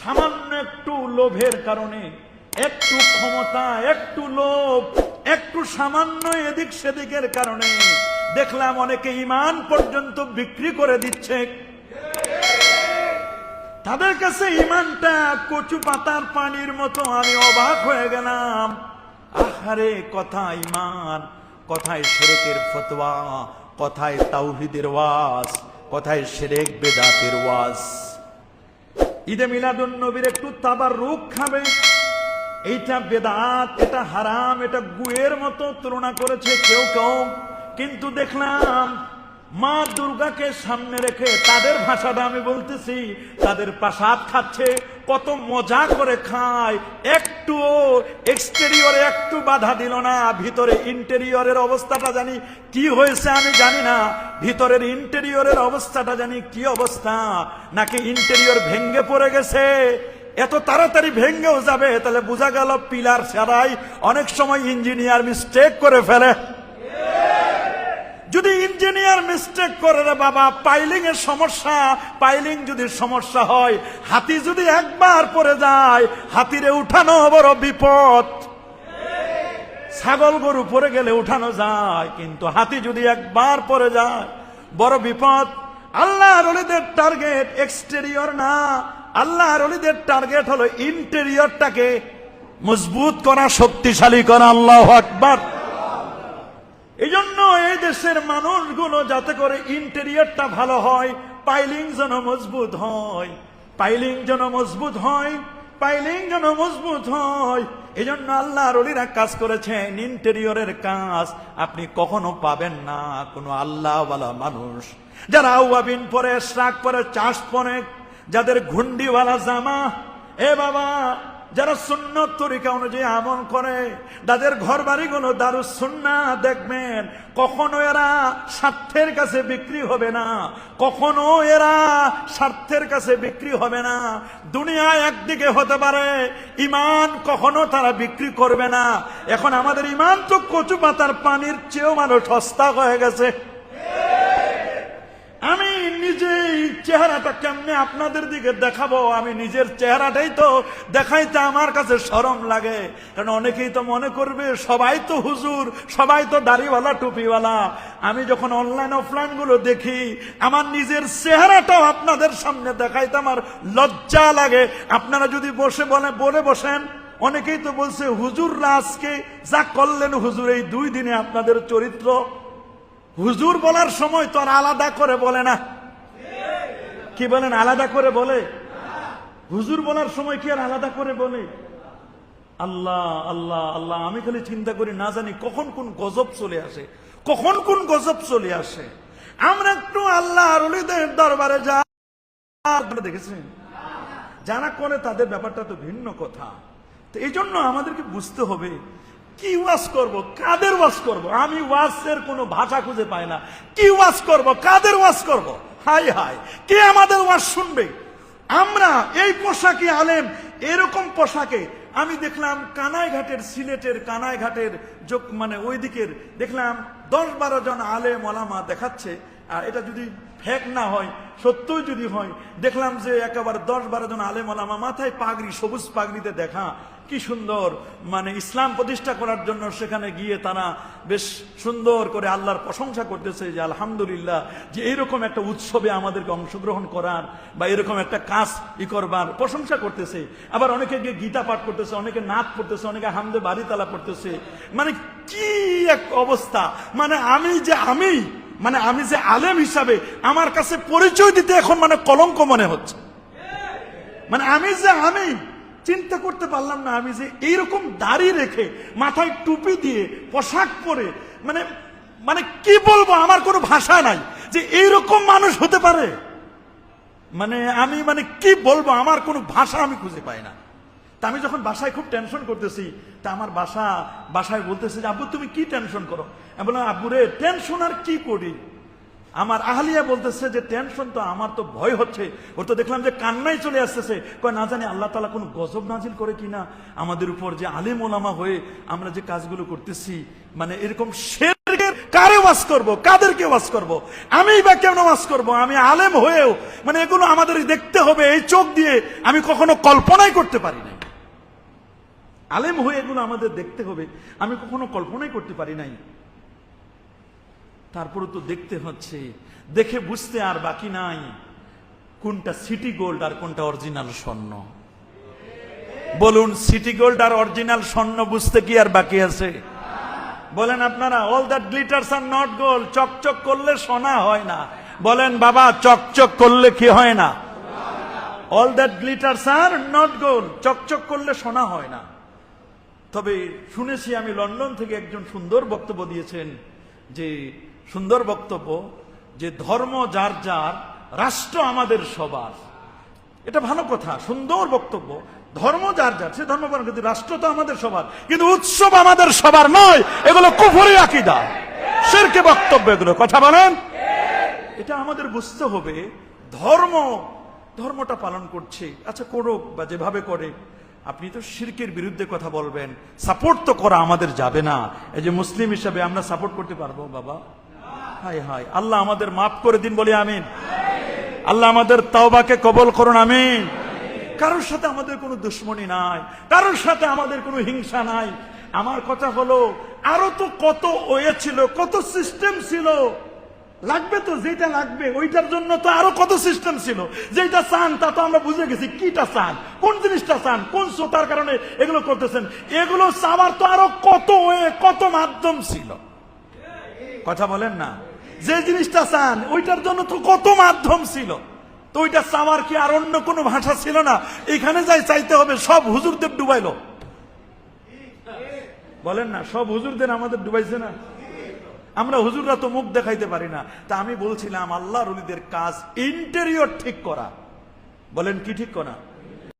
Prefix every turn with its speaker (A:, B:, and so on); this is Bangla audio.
A: সামান্য একটু লোভের কারণে, একটু ক্ষমতা, একটু লোভ, একটু সামান্য এদিক সেদিকের কারণে দেখলাম অনেকে ইমান পর্যন্ত বিক্রি করে দিচ্ছে। তাদের কাছে ইমানটা কচু পাতার পানির মতো, আমি অবাক হয়ে গেলাম। আহারে কথা ইমান কথায় সেরেকের ফতোয়া, কথায় তাওহিদের ওয়াজ, কথায় সেরেক বেদাতের ওয়াজ। ঈদে মিলাদুন নবীর একটু তাবার রুখ খাবে। এইটা বেদাত, এটা হারাম, এটা গুয়ের মতো তুলনা করেছে কেউ কেউ। কিন্তু দেখলাম মা দুর্গাকে সামনে রেখে তাদের ভাষাটা আমি বলতেছি, তাদের প্রাসাদ খাচ্ছে কত মজা করে খায়। একটু এক্সটেরিয়রে একটু বাধা দিল না। ভিতরে ইন্টেরিয়রের অবস্থাটা জানি কি হয়েছে আমি জানি না। ভিতরের ইন্টেরিয়রের অবস্থাটা জানি কি অবস্থা। নাকি ইন্টেরিয়র ভেঙ্গে পড়ে গেছে। এত তাড়াতাড়ি ভেঙ্গেও যাবে। তাহলে বোঝা গেল পিলার ছাড়াই অনেক সময় ইঞ্জিনিয়ার মিস্টেক করে ফেলে। ইঞ্জিনিয়ার মিস্টেক করে রে বাবা। পাইলিং এর সমস্যা, পাইলিং যদি সমস্যা হয়, হাতি যদি একবার পড়ে যায়, হাতিরে উঠানো বড় বিপদ। ছাগল গরু পরে গেলে উঠানো যায়, কিন্তু হাতি যদি একবার পরে যায়, বড় বিপদ। আল্লাহ রলিদের টার্গেট এক্সটেরিয়র না। আল্লাহ রলিদের টার্গেট হলো ইন্টেরিয়রটাকে মজবুত করা, শক্তিশালী করা। আল্লাহ আকবার। এই দেশের মানুষগুলো যাতে করে ইন্টেরিয়রটা ভালো হয় পাইলিং যেন মজবুত হয়। পাইলিং যেন মজবুত হয় পাইলিং যেন মজবুত হয়। এই জন্য আল্লাহ রলিরা কাজ করেছেন ইন্টেরিয়রের কাজ। আপনি কখনো পাবেন না কোনো আল্লাহওয়ালা মানুষ। যারা আউয়াবিন পরে শ্রাক পরে, চাষ পরে, যাদের ঘুন্ডিওয়ালা জামা, এ বাবা যারা সুন্নত তরিকা অনুযায়ী আমল করে, তাদের ঘর বাড়িগুলো দারু সুন্না দেখবেন কখনো এরা স্বার্থের কাছে বিক্রি হবে না, কখনো এরা স্বার্থের কাছে বিক্রি হবে না। দুনিয়া একদিকে হতে পারে ইমান কখনো তারা বিক্রি করবে না। এখন আমাদের ইমান তো কচু পাতার পানির চেয়েও মানুষ সস্তা হয়ে গেছে আমি নিজেই চেহারাটা কেমনে আপনাদের দিকে দেখাবো? আমি নিজের চেহারাটাই তো দেখাইতে আমার কাছে সরম লাগে। কারণ অনেকেই তো মনে করবে, সবাই তো হুজুর, সবাই তো দাড়িওয়ালা, টুপিওয়ালা। আমি যখন অনলাইন অফলাইনগুলো দেখি, আমার নিজের চেহারাটাও আপনাদের সামনে দেখাইতে আমার লজ্জা লাগে। আপনারা যদি বসে বলে বলে বসেন, অনেকেই তো বলছে, হুজুররা আজকে যা করলেন হুজুর, এই দুই দিনে আপনাদের চরিত্র। হুজুর বলার সময় তো আর আলাদা করে বলে না। কি বলেন? আলাদা করে বলে। হুজুর বলার সময় কি আর আলাদা করে বলে? আল্লাহ আল্লাহ আল্লাহ, আমি খালি চিন্তা করি, না জানি কখন কোন গজব চলে আসে। কখন কোন গজব চলে আসে? আমরা একটু আল্লাহ দরবারে যা দেখেছেন? যারা করে তাদের ব্যাপারটা তো ভিন্ন কথা। তো এই জন্য আমাদেরকে বুঝতে হবে, কি ওয়াজ করব, কাদের ওয়াজ করব? আমি ওয়াজের কোনো ভাষা খুঁজে পাই না। কি ওয়াজ করব, কাদের ওয়াজ করব? হাই হাই, কে আমাদের ওয়াজ শুনবে? আমরা এই পোশাকে আলেম, এরকম পোশাকে। আমি দেখলাম কানাইঘাটের সিলেটের কানাইঘাটের যোগ মানে ওই দিকের দেখলাম দশ বারো জন আলেম ওলামা দেখাচ্ছে। আর এটা যদি ফেক না হয়, সত্যই যদি হয়, দেখলাম যে একেবারে দশ বারো জন আলেম ওলামা মাথায় পাগড়ি, সবুজ পাগড়িতে দেখা, কি সুন্দর মানে ইসলাম প্রতিষ্ঠা করার জন্য সেখানে গিয়ে তারা বেশ সুন্দর করে আল্লাহর প্রশংসা করতেছে যে আলহামদুলিল্লাহ, যে এরকম একটা উৎসবে আমাদেরকে অংশগ্রহণ করার বা এরকম একটা কাজ ই করবার প্রশংসা করতেছে। আবার অনেকে গিয়ে গীতা পাঠ করতেছে, অনেকে নাচ করতেছে, অনেকে হামদে বাড়ি তালা পড়তেছে। মানে কি এক অবস্থা! মানে আমি যে আমি মানে আমি যে আলেম হিসাবে আমার কাছে পরিচয় দিতে এখন মানে কলঙ্ক মনে হচ্ছে। মানে আমি যে আমি চিন্তা করতে পারলাম না, আমি যে এইরকম দাড়ি রেখে মাথায় টুপি দিয়ে পোশাক পরে মানে মানে কি বলব, আমার কোনো ভাষা নাই যে এইরকম মানুষ হতে পারে। মানে আমি মানে কি বলব, আমার কোনো ভাষা আমি খুঁজে পাই না। তা আমি যখন বাসায় খুব টেনশন করতেছি, তা আমার বাসা, বাসায় বলতেছে যে, আব্বু, তুমি কি টেনশন করো? আমি বললাম, আব্বু রে টেনশন আর কি করি? আমার আহলিয়া বলতেছে যে টেনশন তো আমার তো ভয় হচ্ছে। ওর তো দেখলাম যে, কান্নাই চলে আসতেছে। কয়, না জানি আল্লাহ তালা কোনো গজব নাজিল করে কিনা? আমাদের উপর যে আলিম ওলামা হয়ে আমরা যে কাজগুলো করতেছি মানে এরকম কারে ওয়াজ করব? কাদেরকে ওয়াজ করব? আমি বা কেন ওয়াজ করব? আমি আলেম হয়েও মানে এগুলো আমাদের দেখতে হবে, এই চোখ দিয়ে আমি কখনো কল্পনাই করতে পারি নাই আলেম হয়ে এগুলো আমাদের দেখতে হবে। আমি কখনো কল্পনাই করতে পারি নাই। তারপরে তো দেখতে হচ্ছে। দেখে বুঝতে আর বাকি নাই কোনটা সিটি গোল্ড আর কোনটা অরিজিনাল স্বর্ণ। বলুন সিটি গোল্ড আর অরিজিনাল স্বর্ণ বুঝতে কি আর বাকি আছে? বলেন আপনারা all that glitters are not gold চকচক করলে সোনা হয় না। বলেন, বাবা, চকচক করলে কি হয় না? All that glitters are not gold চকচক করলে সোনা হয় না। তবে শুনেছি আমি লন্ডন থেকে একজন সুন্দর বক্তব্য দিয়েছেন যে, সুন্দর বক্তব্য যে, ধর্ম যার যার, রাষ্ট্র আমাদের সবার। এটা ভালো কথা, সুন্দর বক্তব্য। ধর্ম যার যার, সে ধর্ম পালন কিন্তু রাষ্ট্র তো আমাদের সবার। কিন্তু উৎসব আমাদের সবার নয়, এগুলো কুফরি আকিদা। সেরকে বক্তব্য এগুলো, কথা বলেন? এটা আমাদের বুঝতে হবে, ধর্ম, ধর্মটা পালন করছে। আচ্ছা করুক বা যেভাবে করে। আপনি তো শিরকের বিরুদ্ধে কথা বলবেন। সাপোর্ট তো করা আমাদের যাবে না। এই যে মুসলিম হিসাবে আমরা সাপোর্ট করতে পারব, বাবা? হাই হাই আল্লাহ আমাদের মাফ করে দিন বলি আমিন। আল্লাহ আমাদের তাওবাকে কবল করুন, আমিন। কারোর সাথে আমাদের কোনো দুশ্মনী নাই, কারোর সাথে আমাদের কোনো হিংসা নাই। আমার কথা হলো, আরও তো কত ওয়ে ছিল, কত সিস্টেম ছিল। লাগবে তো যেটা লাগবে, ওইটার জন্য তো আরও কত সিস্টেম ছিল। যেটা চান তা তো আমরা বুঝে গেছি, কিটা চান? কোন জিনিসটা চান? কোন শ্রোতার কারণে এগুলো করতেছেন? এগুলো চাওয়ার তো আরও কত ওয়ে কত মাধ্যম ছিল। কথা বলেন না। যে জিনিসটা চান, ওইটার জন্য তো কত মাধ্যম ছিল। তো ওইটা চাওয়ার কি আর অন্য কোনো ভাষা ছিল না? এখানে যাই চাইতে হবে, সব হুজুরদের ডুবাইলো। বলেন না, সব হুজুরদের আমাদের ডুবাইছে না? আমরা হুজুররা তো মুখ দেখাইতে পারি না। তা আমি বলছিলাম আল্লাহ রলিদের কাজ ইন্টেরিয়র ঠিক করা। বলেন কি ঠিক করা?